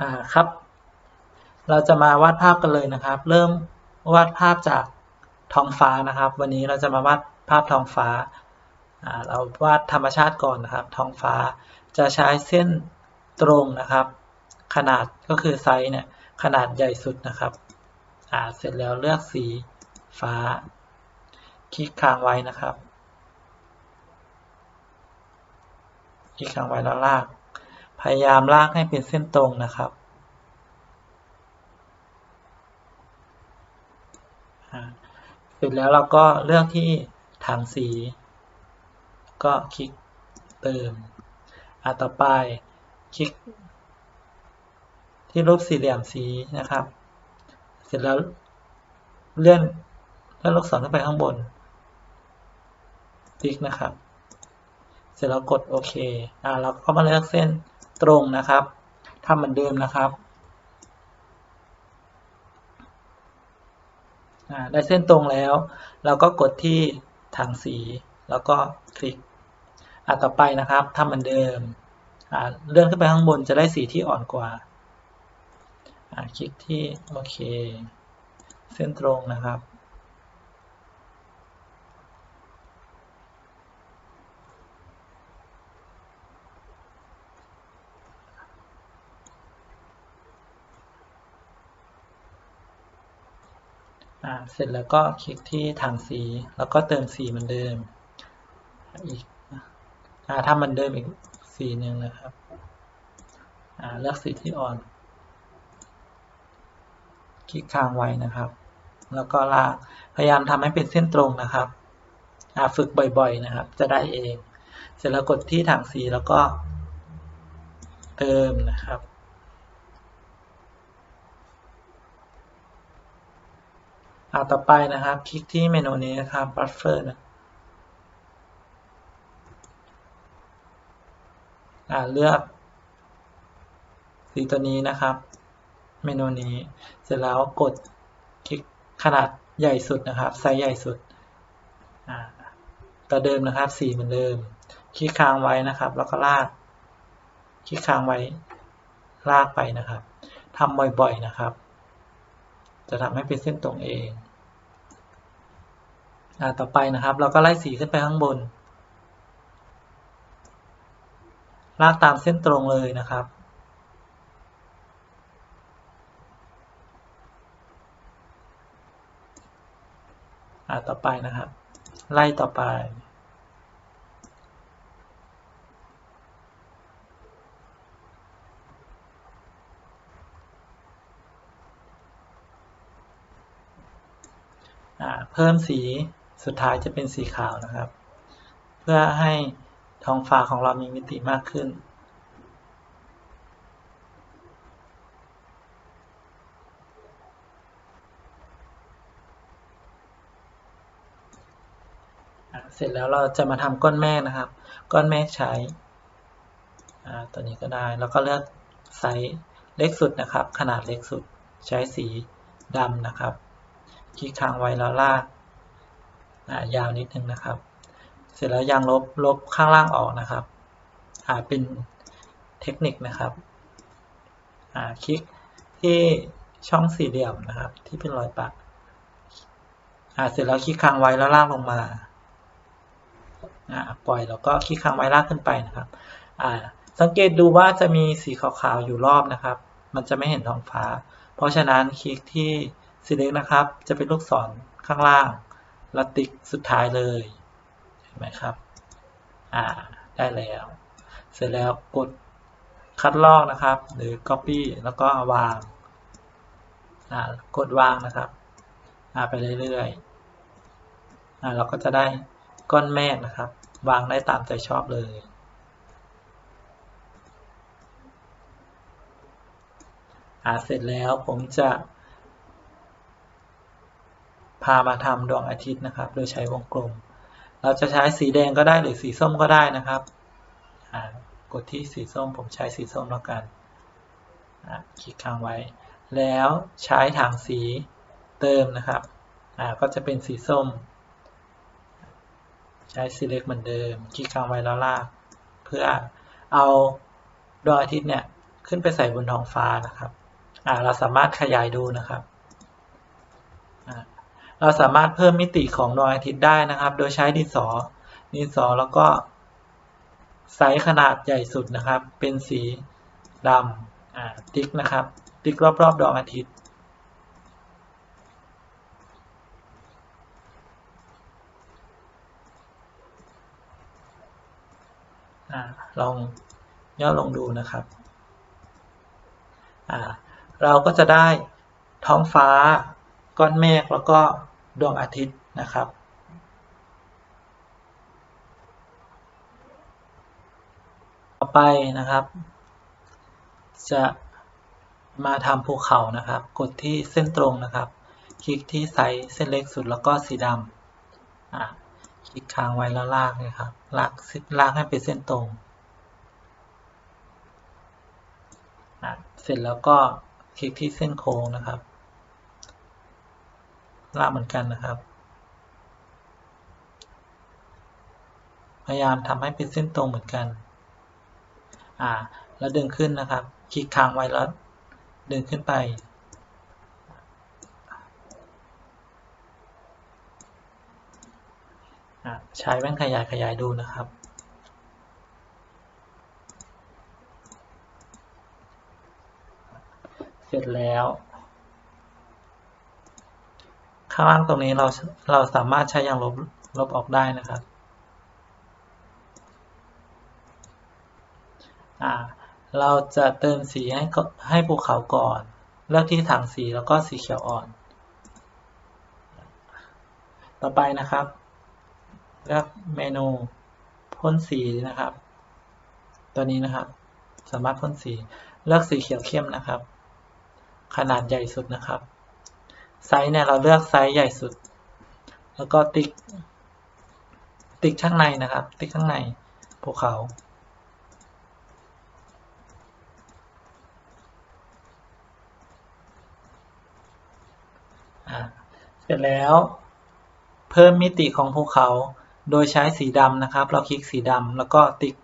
อ่าครับ เราจะมาวาดภาพกันเลยนะครับ เริ่มวาดภาพจากท้องฟ้านะครับ วันนี้เราจะมาวาดภาพท้องฟ้าอ่าเราวาดธรรมชาติก่อนนะครับ ท้องฟ้าจะใช้เส้นตรงนะครับ ขนาดก็คือไซส์เนี่ยขนาดใหญ่สุดนะครับอ่าเสร็จแล้วเลือกสีฟ้า คลิกค้างไว้นะครับ คลิกค้างไว้แล้วลาก พยายามลากให้เป็นเส้นตรงนะครับเสร็จแล้วเราก็เลือกที่ถังสี ก็คลิกเติมอ่าต่อไปคลิก ที่รูปสี่เหลี่ยมสีนะครับ เสร็จแล้วเลื่อนเลื่อนลูกศรขึ้นไปข้างบนติ๊กนะครับ เสร็จแล้วกดโอเคอ่าเราก็มาเลือกเส้น ตรงนะครับทำเหมือนเดิมนะครับได้เส้นตรงแล้ว เราก็กดที่ถังสี แล้วก็คลิกอ่าต่อไปนะครับทำเหมือนเดิมเลื่อนขึ้นไปข้างบนจะได้สีที่อ่อนกว่าคลิกที่โอเค เส้นตรงนะครับ อ่าเสร็จแล้วก็คลิกที่ถังสี แล้วก็เติมสีเหมือนเดิม อีกอ่าทำเหมือนเดิมอีกสีหนึ่งนะครับอ่าเลือกสีที่อ่อน คลิกค้างไว้นะครับ แล้วก็ลากพยายามทำให้เป็นเส้นตรงนะครับอ่าฝึกบ่อย ๆ นะครับ จะได้เอง เสร็จแล้วกดที่ถังสีแล้วก็เติมนะครับ อ่าต่อไปนะครับคลิกที่เมนูนี้นะครับ buffer นะอ่าเลือกสีตัวนี้นะครับ เมนูนี้เสร็จแล้วกดคลิกขนาดใหญ่สุดนะครับไซส์ใหญ่สุดอ่าตัวเดิมนะครับสีเหมือนเดิม คลิกค้างไว้นะครับ แล้วก็ลาก คลิกค้างไว้ลากไปนะครับทำบ่อยๆนะครับ จะทำให้เป็นเส้นตรงเอง ต่อไปนะครับ เราก็ไล่สีขึ้นไปข้างบน ลากตามเส้นตรงเลยนะครับ ต่อไปนะครับ ไล่ต่อไปเพิ่มสี สุดท้ายจะเป็นสีขาวนะครับ เพื่อให้ท้องฟ้าของเรามีมิติมากขึ้น เสร็จแล้วเราจะมาทำก้อนเมฆนะครับ ก้อนเมฆใช้ตัวนี้ก็ได้แล้วก็เลือกไซส์เล็กสุดนะครับ ขนาดเล็กสุดใช้สีดำนะครับ คลิกค้างไว้แล้วลาก ยาวนิดนึงนะครับ เสร็จแล้วยางลบลบข้างล่างออกนะครับอ่าเป็นเทคนิคนะครับอ่าคลิกที่ช่องสี่เหลี่ยมนะครับ ที่เป็นรอยปักอ่าเสร็จแล้วคลิกค้างไว้แล้วลากลงมาอ่าปล่อยแล้วก็คลิกค้างไว้ลากขึ้นไปนะครับอ่าสังเกตดูว่าจะมีสีขาวๆอยู่รอบนะครับ มันจะไม่เห็นท้องฟ้า เพราะฉะนั้นคลิกที่สีเล็กนะครับ จะเป็นลูกศรข้างล่าง ล้วติ๊กสุดท้ายเลยเห็นไหมครับ อ่า ได้แล้ว เสร็จแล้วกดคัดลอกนะครับ หรือ copy แล้วก็วาง อ่ากดวางนะครับ อ่าไปเรื่อยๆ อ่าเราก็จะได้ก้อนเมฆนะครับ วางได้ตามใจชอบเลย อ่าเสร็จแล้วผมจะ พามาทำดวงอาทิตย์นะครับ โดยใช้วงกลม เราจะใช้สีแดงก็ได้หรือสีส้มก็ได้นะครับ กดที่สีส้มผมใช้สีส้มแล้วกัน คลิกค้างไว้ แล้วใช้ถังสีเติมนะครับ ก็จะเป็นสีส้ม ใช้สีเล็กเหมือนเดิม คลิกค้างไว้แล้วลาก เพื่อเอาดวงอาทิตย์เนี่ยขึ้นไปใส่บนท้องฟ้านะครับ เราสามารถขยายดูนะครับ เราสามารถเพิ่มมิติของดวงอาทิตย์ได้นะครับ โดยใช้ดินสอ ดินสอแล้วก็ไซส์ขนาดใหญ่สุดนะครับ เป็นสีดำติ๊กนะครับ ติ๊กรอบๆดวงอาทิตย์ลองย่อลงดูนะครับเราก็จะได้ท้องฟ้าก้อนเมฆแล้วก็ ดวงอาทิตย์นะครับ ต่อไปนะครับ จะมาทำภูเขานะครับ กดที่เส้นตรงนะครับ คลิกที่ไซส์เส้นเล็กสุดแล้วก็สีดำคลิกค้างไว้แล้วลากเลยครับ ลากลากให้เป็นเส้นตรงเสร็จแล้วก็คลิกที่เส้นโค้งนะครับ ลากเหมือนกันนะครับ พยายามทำให้เป็นเส้นตรงเหมือนกัน อ่า แล้วดึงขึ้นนะครับ คลิกค้างไว้แล้วดึงขึ้นไป ใช้แว่นขยายขยายดูนะครับเสร็จแล้ว ข้างล่างตรงนี้เราเราสามารถใช้ยางลบลบออกได้นะครับเราจะเติมสีให้ให้ภูเขาก่อน เลือกที่ถังสีแล้วก็สีเขียวอ่อน ต่อไปนะครับ เลือกเมนูพ่นสีนะครับ ตัวนี้นะครับ สามารถพ่นสี เลือกสีเขียวเข้มนะครับ ขนาดใหญ่สุดนะครับ ไซส์เนี่ยเราเลือกไซส์ใหญ่สุด แล้วก็ติ๊ก ติ๊กข้างในนะครับ ติ๊กข้างในภูเขา เสร็จแล้ว เพิ่มมิติของภูเขาโดยใช้สีดำนะครับ เราคลิกสีดำแล้วก็ติ๊ก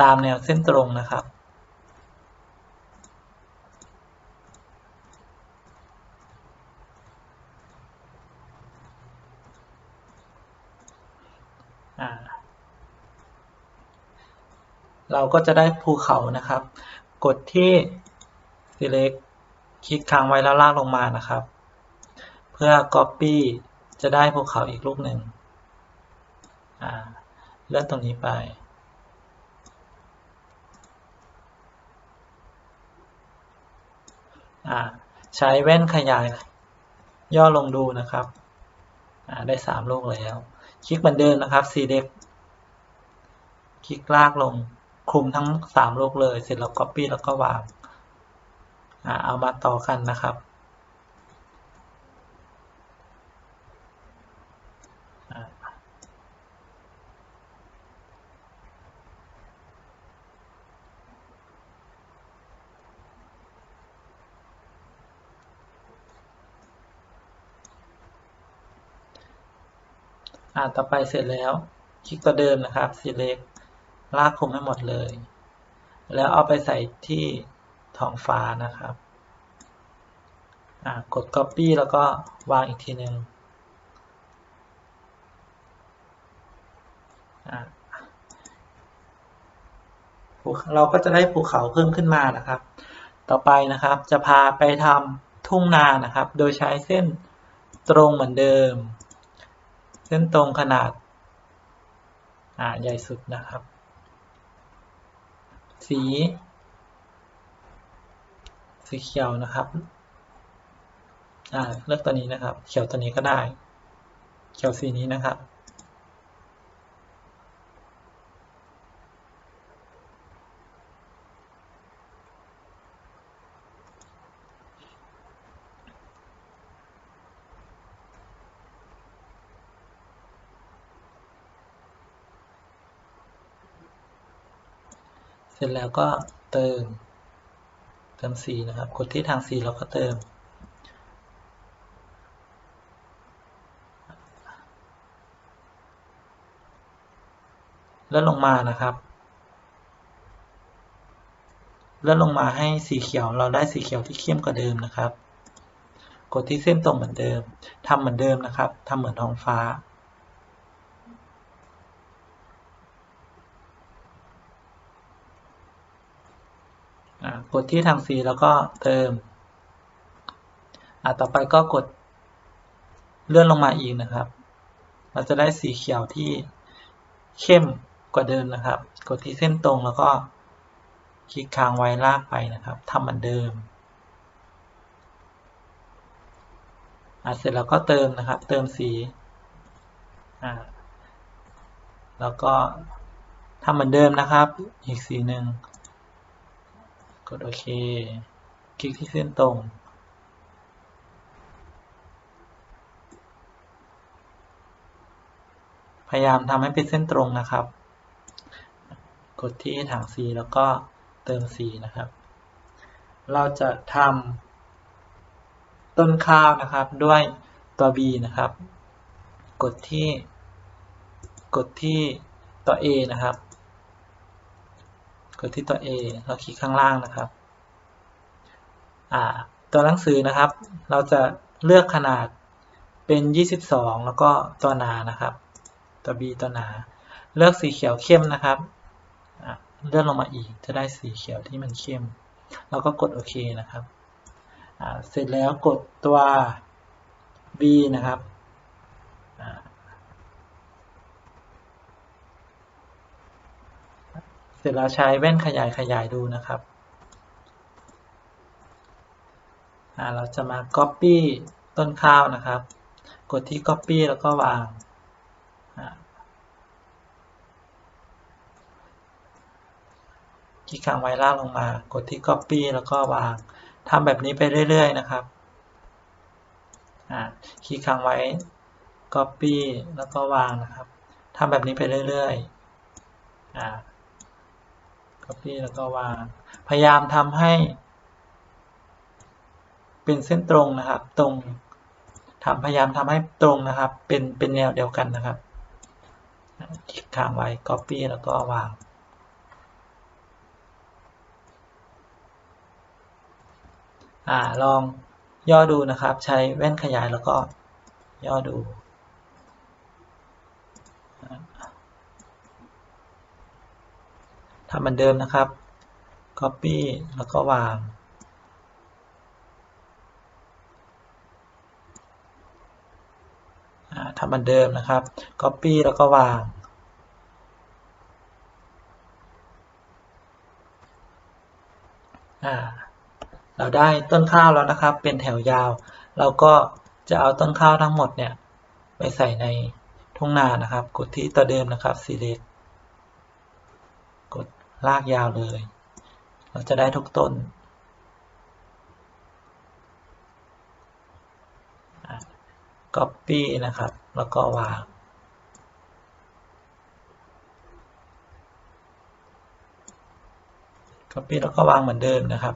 ตามแนวเส้นตรงนะครับ เราก็จะได้ภูเขานะครับ กดที่ select คลิกค้างไว้แล้วลากลงมานะครับ เพื่อ copy จะได้ภูเขาอีกลูกหนึ่งเลื่อนตรงนี้ไป ใช้แว่นขยาย ย่อลงดูนะครับ ได้สามลูกแล้ว คลิกเหมือนเดิมนะครับ select คลิกลากลงคลุมทั้งสามลูกเลย เสร็จแล้ว copy แล้วก็วางอเอามาต่อกันนะครับ อ่าต่อไปเสร็จแล้ว คลิกตัวเดิมนะครับ select ลากคลุมให้หมดเลย แล้วเอาไปใส่ที่ท้องฟ้านะครับอ่ากด copy แล้วก็วางอีกทีหนึ่งอ่าเราก็จะได้ภูเขาเพิ่มขึ้นมานะครับ ต่อไปนะครับจะพาไปทำทุ่งนานะครับ โดยใช้เส้นตรงเหมือนเดิม เส้นตรงขนาดาใหญ่สุดนะครับ สี สีเขียวนะครับอ่าเลือกตัวนี้นะครับ เขียวตัวนี้ก็ได้ เขียวสีนี้นะครับ เสร็จแล้วก็เติม เติมสีนะครับ กดที่ทางสีแล้วก็เติมแล้วลงมานะครับ เลื่อนลงมาให้สีเขียวเราได้สีเขียวที่เข้มกว่าเดิมนะครับ กดที่เส้นตรงเหมือนเดิมทำเหมือนเดิมนะครับทำเหมือนท้องฟ้า อ่า กดที่ทางสีแล้วก็เติม อ่าต่อไปก็กดเลื่อนลงมาอีกนะครับ เราจะได้สีเขียวที่เข้มกว่าเดิมนะครับ กดที่เส้นตรงแล้วก็คลิกค้างไว้ลากไปนะครับทำเหมือนเดิมอ่าเสร็จแล้วก็เติมนะครับ เติมสีอ่าแล้วก็ทำเหมือนเดิมนะครับ อีกสีหนึ่ง กดโอเค คลิกที่เส้นตรง พยายามทำให้เป็นเส้นตรงนะครับ กดที่ถังสีแล้วก็เติมสีนะครับ เราจะทำต้นข้าวนะครับด้วยตัว B นะครับ กดที่ กดที่ตัว A นะครับ กดที่ตัว A แล้วคลิกข้างล่างนะครับตัวหนังสือนะครับ เราจะเลือกขนาดเป็น 22 แล้วก็ตัวหนานะครับ ตัว B ตัวหนา เลือกสีเขียวเข้มนะครับเลื่อนลงมาอีกจะได้สีเขียวที่มันเข้ม แล้วก็กดโอเคนะครับ เสร็จแล้วกดตัว B นะครับอ่าเส ร็จแล้วใช้แว่นขยายขยายดูนะครับเราจะมา Copy ต้นข้าวนะครับ กดที่ Copy แล้วก็วาง คลิกค้างไว้ลากลงมา กดที่ Copy แล้วก็วางทำแบบนี้ไปเรื่อย ๆ นะครับคลิกค้างไว้ Copy แล้วก็วางนะครับทำแบบนี้ไปเรื่อยๆอ Copy แล้วก็วางพยายามทำให้ เป็นเส้นตรงนะครับ ตรงทำพยายามทำให้ตรงนะครับ เป็นเป็นแนวเดียวกันนะครับคลิกค้างไว้ Copy แล้วก็วางอ่าลองย่อดูนะครับ ใช้แว่นขยายแล้วก็ย่อดู ทำเหมือนเดิมนะครับ Copy แล้วก็วางอ่าทำเหมือนเดิมนะครับ Copy แล้วก็วาง เราได้ต้นข้าวแล้วนะครับ เป็นแถวยาว เราก็จะเอาต้นข้าวทั้งหมดเนี่ย ไปใส่ในทุ่งนานะครับ กดที่ตัวเดิมนะครับ select ก ลากยาวเลย เราจะได้ทุกต้น copy นะครับ แล้วก็วางก็ปี้แล้วก็วางเหมือนเดิมนะครับ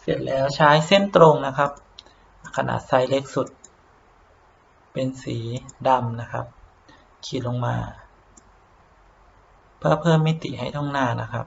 เสร็จแล้วใช้เส้นตรงนะครับ ขนาดไซส์เล็กสุด เป็นสีดำนะครับ ขีดลงมา เพื่อเพิ่มมิติให้ท้องหน้านะครับ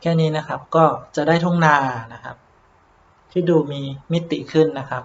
แค่นี้นะครับก็จะได้ทุ่งนานะครับ ที่ดูมีมิติขึ้นนะครับ